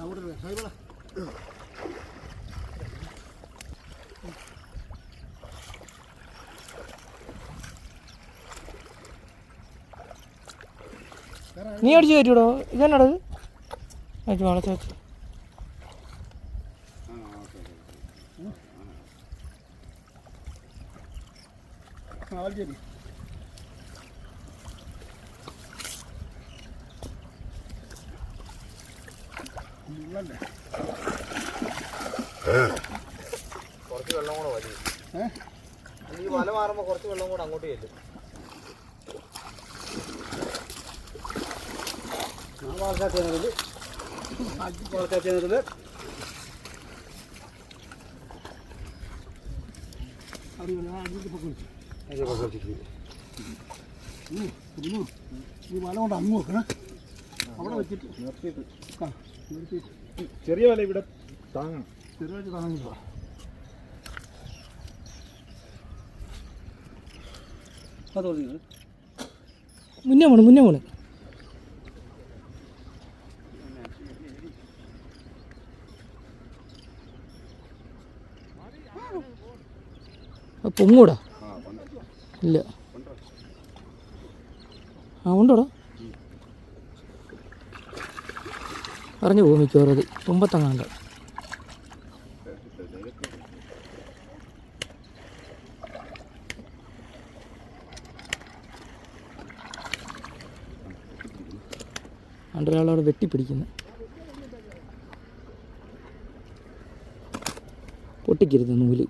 അവിടെ സൈബള നീ അടിച്ചു കയറ്റിവിടോ ഇതെന്നാടത് അയച്ചു വളച്ച വെച്ച് ആ ശരി കുറച്ച് വെള്ളം കൂടെ വലിയ ഈ വല മാറുമ്പോൾ കുറച്ച് വെള്ളം കൂടെ അങ്ങോട്ട് ചെല്ലും. വാൾക്കാത്തിനകത്ത് വാൾക്കാത്തിനകത്ത് ഈ വല കൊണ്ട് അങ്ങ് വെക്കണം. അവിടെ വെച്ചിട്ട്. നിർത്തിയിട്ട്. നിർത്തിയിട്ട്. ചെറിയ വല ഇവിടെ താങ്ങണം. ചെറുതായിട്ട് താങ്ങില്ല അതോടി മുന്നേ പോണ് മുന്നേ പോണ് പൊങ്ങൂടാ. ഇല്ല. ആ ഉണ്ടോടാ? പറഞ്ഞു പോകും മിക്കവാറും തുമ്പത്തങ്ങാണ്ട്. അണ്ടൊരാളവിടെ വെട്ടിപ്പിടിക്കുന്നു. പൊട്ടിക്കരുത് നൂൽ.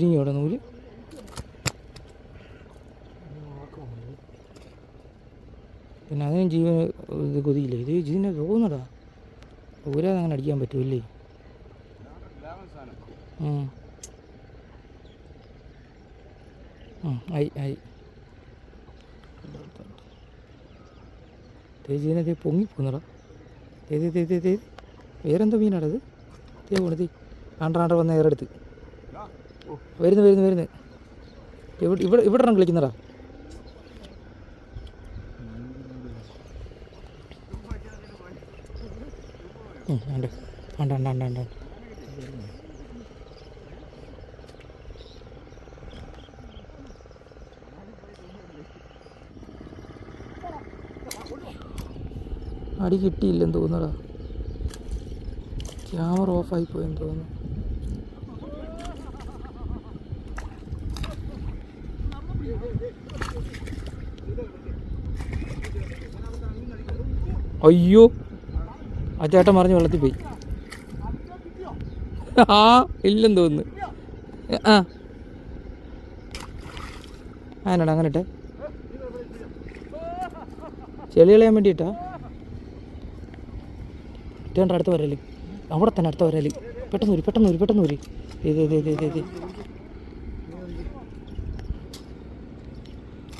കുരുങ്ങിയോടെ നൂൽ. പിന്നെ അതിനും ജീവൻ ഇത് കൊതിയില്ല? ഇത് ഇതിനെ തോന്നടാ ഊരാതെ അങ്ങനെ അടിക്കാൻ പറ്റുമല്ലേ ആയി ആയി. തേജീനെ തേ പൊങ്ങി പോന്നടാ തേ തേ തേ തേ വേറെന്താ വേറെന്തോ മീനാടാ അത് തേ പോണത് ആണ്ടാണ്ട വന്ന ഏറെടുത്ത് വരുന്നു വരുന്നു വരുന്നു. ഇവിടെ ഇവിടെ ഇവിടെ കളിക്കുന്നടാ ഉണ്ട്. അടി കിട്ടിയില്ലെന്ന് തോന്നുന്നടാ ക്യാമറ ഓഫായി പോയെന്ന് തോന്നുന്നു. അയ്യോ ആ ചേട്ടൻ മറിഞ്ഞ് വെള്ളത്തിൽ പോയി. ആ ഇല്ലെന്ന് തോന്നുന്നു. ആ. ആനാടാ അങ്ങനെ ഇട്ടെ. ചെളി കളയാൻ വേണ്ടിയിട്ടാ? ഇറ്റേണ്ട അടുത്ത് വരൽ. അവിടെ തന്നെ അടുത്ത വരൽ. പെട്ടെന്ന് ഒരു പെട്ടെന്ന് ഒരു പെട്ടെന്ന് വരും ഇത് ഇത് ഇത് ഇത് ഇത്.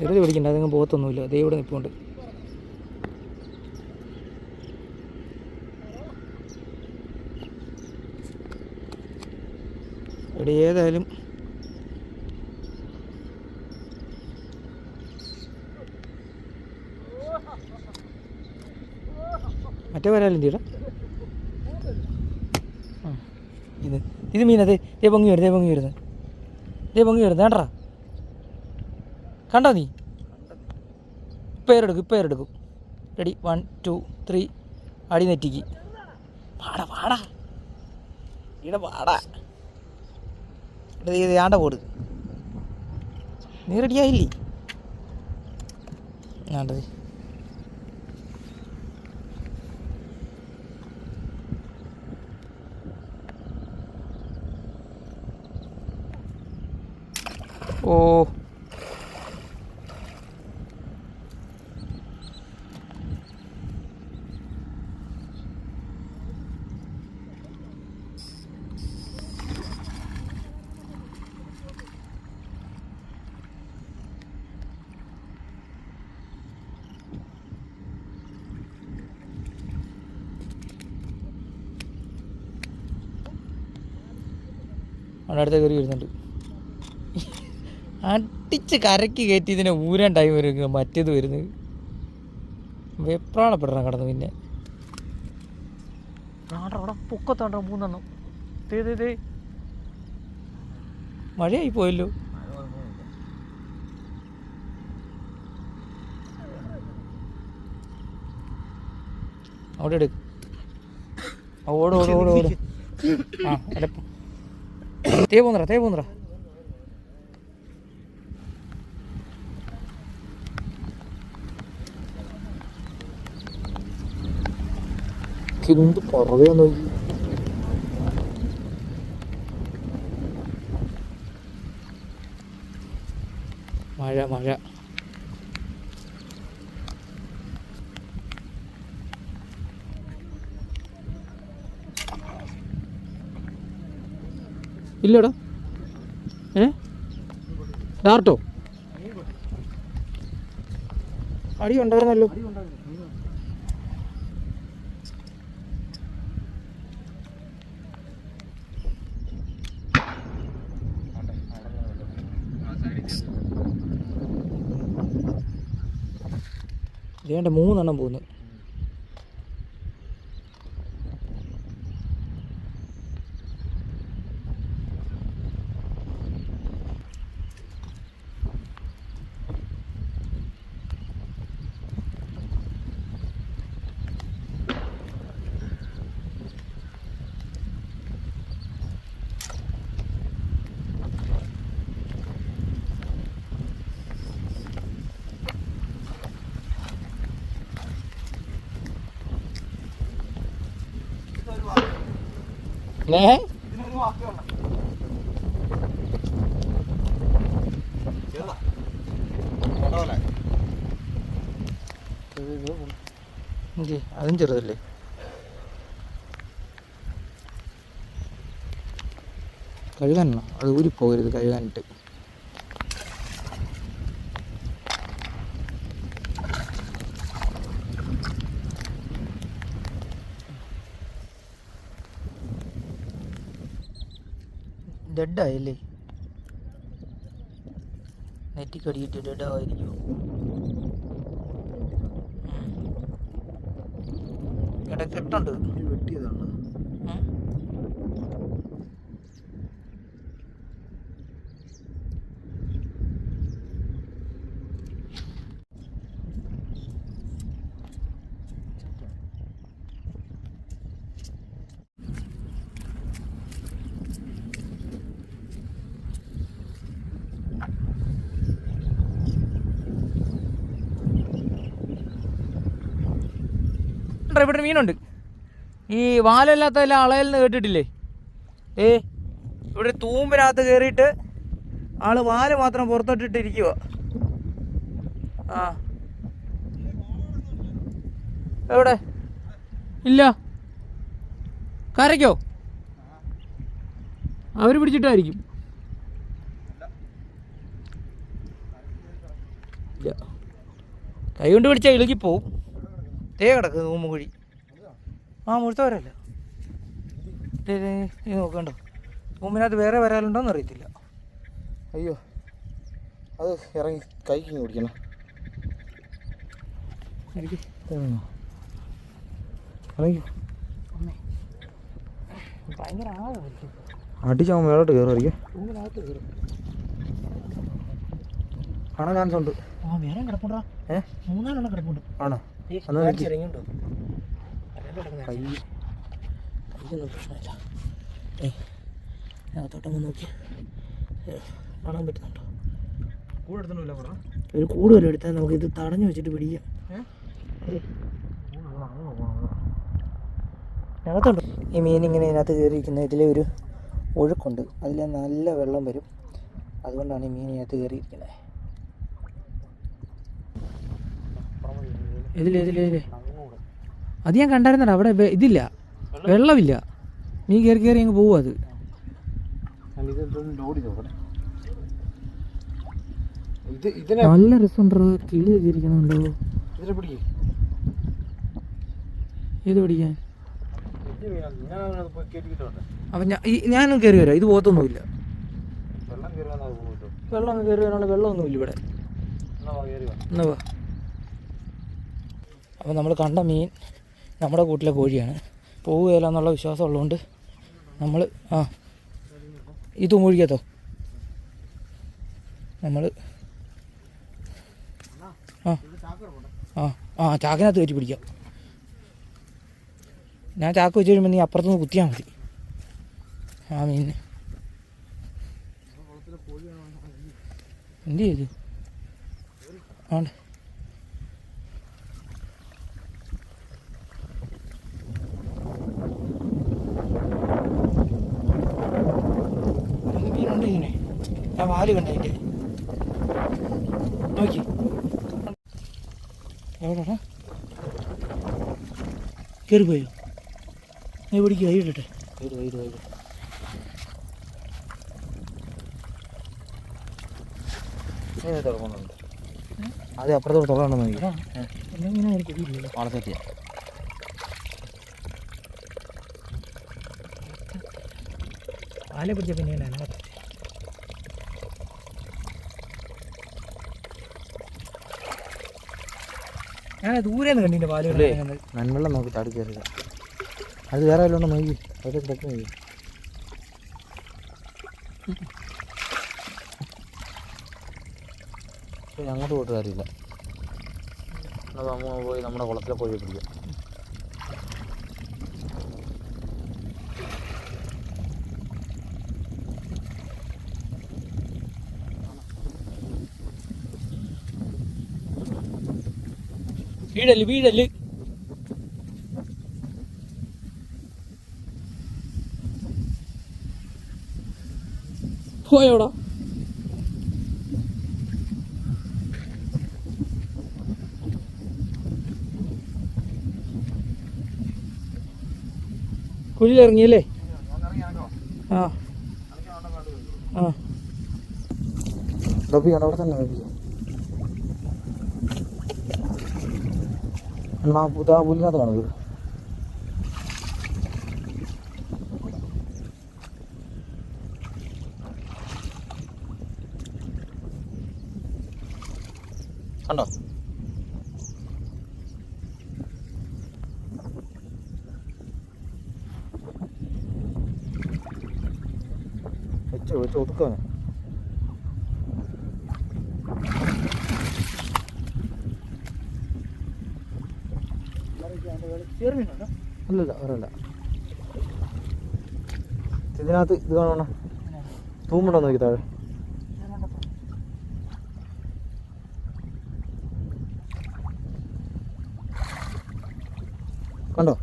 വെറുതെ പിടിക്കണ്ട അതങ്ങ് പോകത്തൊന്നുമില്ല. ദേ ഇവിടെ നിൽപ്പുണ്ട്. ഇവിടെ ഏതായാലും. മറ്റേ വരാലും വരാലെന്തിടാ ഇത് ഇത് മീനത് ദേ പൊങ്ങി വരുന്നത് ദേ പൊങ്ങി വരുന്നത് ദേ പൊങ്ങി വരുന്നത് കണ്ടാ? കണ്ടോ നീ? ഇപ്പം ഏറെടുക്കും റെഡി വൺ ടു ത്രീ അടി നെറ്റിക്ക്. പാടാ പാടാ ഇവിടെ പാടാ ഇവിടെ ഇത് ആണ്ട പോട് നീ റെഡിയായില്ലേ ആണ്ടത് അവിടെ കയറി വരുന്നുണ്ട്. അടിച്ച് കരക്ക് കയറ്റി ഇതിനെ ഊരാൻ ടൈം വരും മറ്റേത് വരുന്നത്. വെപ്രാളപ്പെടണം കിടന്ന് പിന്നെ. പൊക്കത്തോണ്ടോ മൂന്നെണ്ണം. മഴയായി പോയല്ലോ. അവിടെ എടുക്ക് ഓട് ഓട് ഓട് ഓട്. ആ എലപ്പം തേ പോന്നറ തേ പോന്നറ എന്ത് പുറകെ നോക്കി മഴ മഴ. ഇല്ലടാ. ഏ? ഡാർട്ടോ അടി ഉണ്ടായിരുന്നല്ലോ. ഇതേണ്ട മൂന്നെണ്ണം പോകുന്നു. ഏ അതും ചെറുതല്ലേ കഴുകാനോ അത് ഊരിപ്പോകരുത് കഴുകാനിട്ട്. ഡെഡായല്ലേ? നെറ്റി കടിയിട്ട് ഡെഡാവായിരിക്കും ഇടക്കെട്ടുണ്ട് വെട്ടിയതാണ്? ഉണ്ട്, ഇവിടെ മീനുണ്ട്? ഈ വാലല്ലാത്ത എല്ലാം എന്ന് കേട്ടിട്ടില്ലേ? ഏ? ഇവിടെ തൂമ്പിനകത്ത് കയറിയിട്ട് ആൾ വാൽ മാത്രം പുറത്തോട്ടിട്ടിരിക്കുക ആ. എവിടെ? ഇല്ല. കരയ്ക്കോ? അവർ പിടിച്ചിട്ടായിരിക്കും. കൈ കൊണ്ട് പിടിച്ചാൽ ഇളുകിപ്പോവും. തേ കിടക്ക് കുഴി. ആ മുഴുത്തവരല്ല ഇത് നോക്കണ്ടോ? തൂമ്പിനകത്ത് വേറെ വരാലുണ്ടോന്ന് അറിയത്തില്ല. അയ്യോ അത് ഇറങ്ങി കൈക്ക് കുടിക്കണം അടിച്ചാൽ മേലോട്ട് കയറുമായിരിക്കും കാണാൻ ചാൻസ് ഉണ്ട് ആ വേറെ കിടപ്പുണ്ടാ. ഏ? മൂന്നാലെണ്ണം കിടപ്പുണ്ട്. ആണോ? കയ്യൊന്നും പ്രശ്നമില്ല. അകത്തോട്ടൊന്ന് നോക്കി. കാണാൻ പറ്റുന്നുണ്ടോ? കൂടെ? കൂടെ എടുത്താൽ നമുക്ക് ഇത് തടഞ്ഞു വെച്ചിട്ട് പിടിക്കാം. ഈ മീൻ ഇങ്ങനെ ഇതിനകത്ത് കയറിയിരിക്കുന്ന ഇതിലെ ഒരു ഒഴുക്കുണ്ട്. അതിൽ നല്ല വെള്ളം വരും. അതുകൊണ്ടാണ് ഈ മീൻ ഇതിനകത്ത് കയറിയിരിക്കുന്നത് ഇതിൽ ഇതിൽ ഇതിൽ അത് ഞാൻ കണ്ടായിരുന്നടാ അവിടെ ഇതില്ല. വെള്ളമില്ല. നീ കയറി കയറി അങ്ങ് പോവും അത്. നല്ല രസമുണ്ടോ കിളി പിടിക്കും ഏത് പിടിക്കാൻ അപ്പൊ ഞാനും കയറി വരാം. ഇത് പോകത്തൊന്നുമില്ല വെള്ളം കയറി വരാനുള്ള വെള്ളമൊന്നുമില്ല ഇവിടെ. എന്നാ വാ, കയറി വാ. എന്നാ വാ അപ്പോൾ നമ്മൾ കണ്ട മീൻ നമ്മുടെ കൂട്ടിലെ കോഴിയാണ്. പോവുകയില്ല എന്നുള്ള വിശ്വാസം ഉള്ളതുകൊണ്ട് നമ്മൾ ആ ഇത് മൂഴിക്കത്തോ നമ്മൾ ആ ആ ആ ചാക്കിനകത്ത് കയറ്റി പിടിക്കാം. ഞാൻ ചാക്ക് വെച്ച് കഴിയുമ്പോൾ നീ അപ്പുറത്തുനിന്ന് കുത്തിയാൽ മതി. ആ മീനിന് എന്ത് ചെയ്തു? ആണ്ട്. ഞാൻ വാൽ കണ്ട അതിന്റെ നോക്കി. എവിടെടാ? കയറിപ്പോയോ നീ പിടിക്കുക കൈ ഇടട്ടെ. കയറി കയറി കയറി തുറക്കുന്നുണ്ട് അത് അപ്പുറത്തോട്ട് തുറക്കണമെന്ന് നോക്കി? വളർത്തിയ വാലെ പിടിച്ച പിന്നെ ഞാൻ ദൂരെ നിന്ന് പാൽ? നന്മള്ളം നോക്കി താടി കയറുക അത് വേറെ വല്ലതും നോക്കി അവിടെ കിടക്ക് നോക്കി അങ്ങോട്ട് പോയിട്ട് കാര്യമില്ല. നമ്മൾ പോയി നമ്മുടെ കുളത്തിലെ പോയി പിടിക്കാം. വീടൽ വീഴൽ. പോയോടാ. കുഴിയിലിറങ്ങിയല്ലേ ആ. ആ. ഡബിയാണ് അവിടെ തന്നെ ഡബി എന്നാ പുതാ പുല്ലിനകത്ത് കാണുന്നത് കണ്ടോ? വെച്ചോ വെച്ച് ഒതുക്കാനെ അല്ലല്ല വേറല്ല ഇതിനകത്ത് ഇത് കാണണം തൂമ്പുണ്ടോ നോക്കി താഴെ? കണ്ടോ?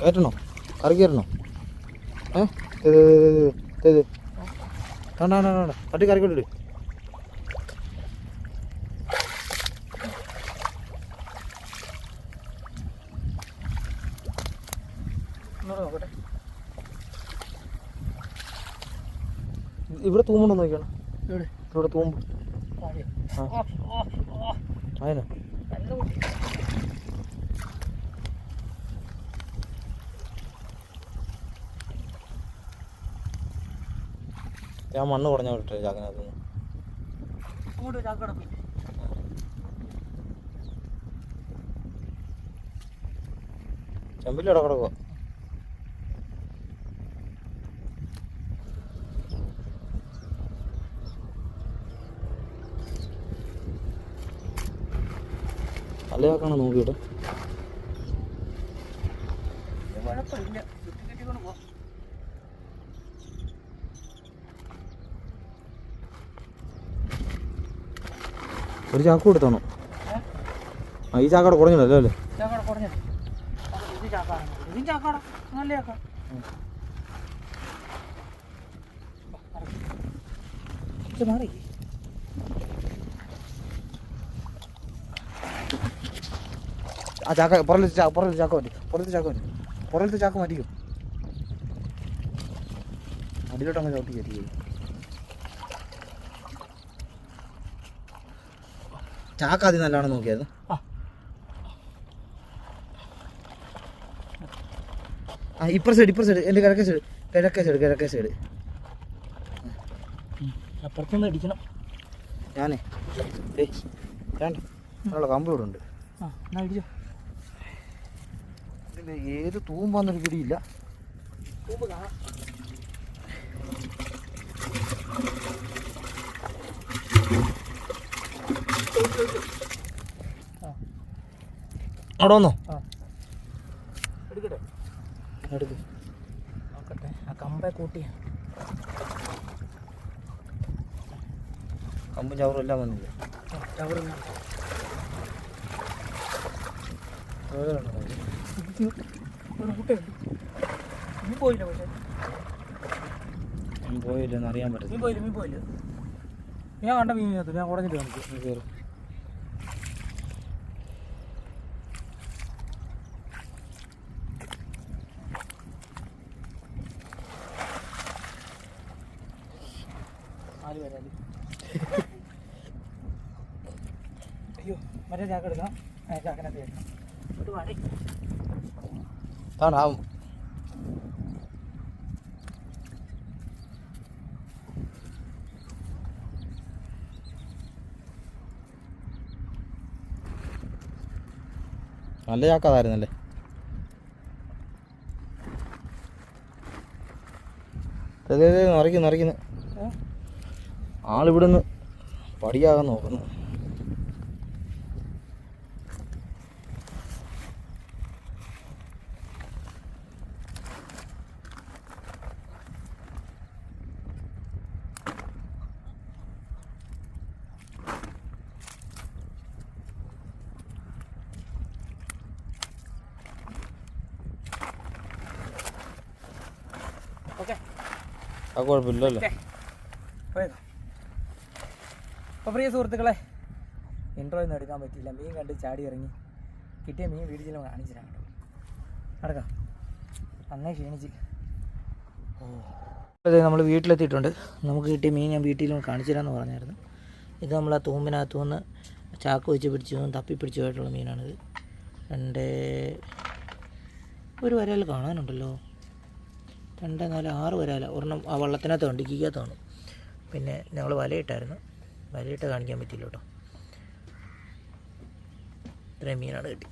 കയറ്റണോ? കറക്കി കയറണോ ഏ? ഇത് കണ്ട കണ്ട കണ്ട തട്ടി ഒന്നുകൂടെ നോക്കട്ടെ ഇവിടെ തൂമ്പുണ്ടോ നോക്കിയാണ് എവിടെ ഇവിടെ തൂമ്പ്. അതിനാ ഞാൻ മണ്ണ് കുറഞ്ഞ വിട്ടു ചാക്കിനകത്ത് അങ്ങോട്ട് ചാക്ക് കിടക്കും. അല്ലയാക്കണം നോക്കിയിട്ട്. ഒരു ചാക്ക് കൊടുത്താണോ? ആ ഈ ചാക്കട കുറഞ്ഞല്ലോ അല്ലേ? ചാക്കട കുറഞ്ഞു ഇത് ചാക്കാണ് ഇതും ചാക്കാടാ നല്ല ചാക്ക ഇത് മാറി ആ ചാക്ക പുറത്ത് ചാക്ക പുറലത്തെ ചാക്ക മതി പുറത്ത് ചാക്ക മതി പുറത്ത് ചാക്ക മതിക്കും അടിയിലോട്ട് അങ്ങ് ചവിട്ടി കയറ്റി ചാക്ക ആദ്യം നല്ലവണ്ണം നോക്കിയായിരുന്നു. ആ. ഇപ്പുറ സൈഡ് ഇപ്പുറ സൈഡ് എന്റെ കിഴക്കേ സൈഡ് കിഴക്കേ സൈഡ് കിഴക്കേ സൈഡ് അപ്പുറത്തുനിന്ന് അടിക്കണം. ഞാനേ കമ്പ്യൂട്ടർ വേണ്ട. അതിനുള്ള കമ്പ് ഉണ്ട്. ആ എന്നാ അടിച്ചോ. ഇതിൽ ഏത് തൂമ്പാന്നൊരു പിടിയില്ല. തൂമ്പ് കാണാം അവിടെ വന്നോ? എടുക്കട്ടെ? എടുക്ക്. നോക്കട്ടെ. ആ കമ്പെ കൂട്ടിയ കമ്പും ചവറും എല്ലാം വന്നില്ല? ടവർ ഒരു മുട്ടയുണ്ട് മീൻ പോയില്ല പക്ഷേ പോയില്ലെന്ന് അറിയാൻ പറ്റില്ല മീൻ പോയില്ല മീൻ പോയില്ല ഞാൻ കണ്ട മീൻ ഇതിനകത്ത് ഞാൻ ഉടഞ്ഞിട്ട് കാണിച്ചു കയറി അയ്യോ മറ്റേ ചാക്കെടുക്കാം ചാക്കിനകത്ത് വെക്കണം ഒരു വടി. താണ്ടാവും നല്ല ചാക്കാതായിരുന്നല്ലേ? നിറയ്ക്കുന്നു നിറയ്ക്കുന്നു? ആളിവിടുന്ന് പടിയാകാൻ നോക്കുന്നു. ആ കുഴപ്പമില്ലല്ലോ അപ്പോൾ പ്രിയ സുഹൃത്തുക്കളെ ഇൻട്രോ ഒന്നും എടുക്കാൻ പറ്റിയില്ല. മീൻ കണ്ട് ചാടി ഇറങ്ങി. കിട്ടിയ മീൻ വീട് ചെല്ലുമ്പോൾ കേട്ടോ. നടക്കാം. നന്നായി ക്ഷീണിച്ച്. അതെ നമ്മൾ വീട്ടിലെത്തിയിട്ടുണ്ട്. നമുക്ക് കിട്ടിയ മീൻ ഞാൻ വീട്ടിലും കാണിച്ചു തരാമെന്ന് പറഞ്ഞായിരുന്നു. ഇത് നമ്മൾ ആ തൂമ്പിനകത്തു നിന്ന് ചാക്ക് വെച്ച് പിടിച്ചതും തപ്പി പിടിച്ചതുമായിട്ടുള്ള മീനാണിത്. രണ്ട് ഒരു വരയിൽ കാണാനുണ്ടല്ലോ. രണ്ട് നാല് ആറ് വരാല ഒരെണ്ണം ആ വള്ളത്തിനകത്ത് ഉണ്ട് കീക്കകത്താണ് പിന്നെ ഞങ്ങൾ വലയിട്ടായിരുന്നു. വലയിട്ട് കാണിക്കാൻ പറ്റില്ല കേട്ടോ. ഇത്രയും മീനാണ് കിട്ടി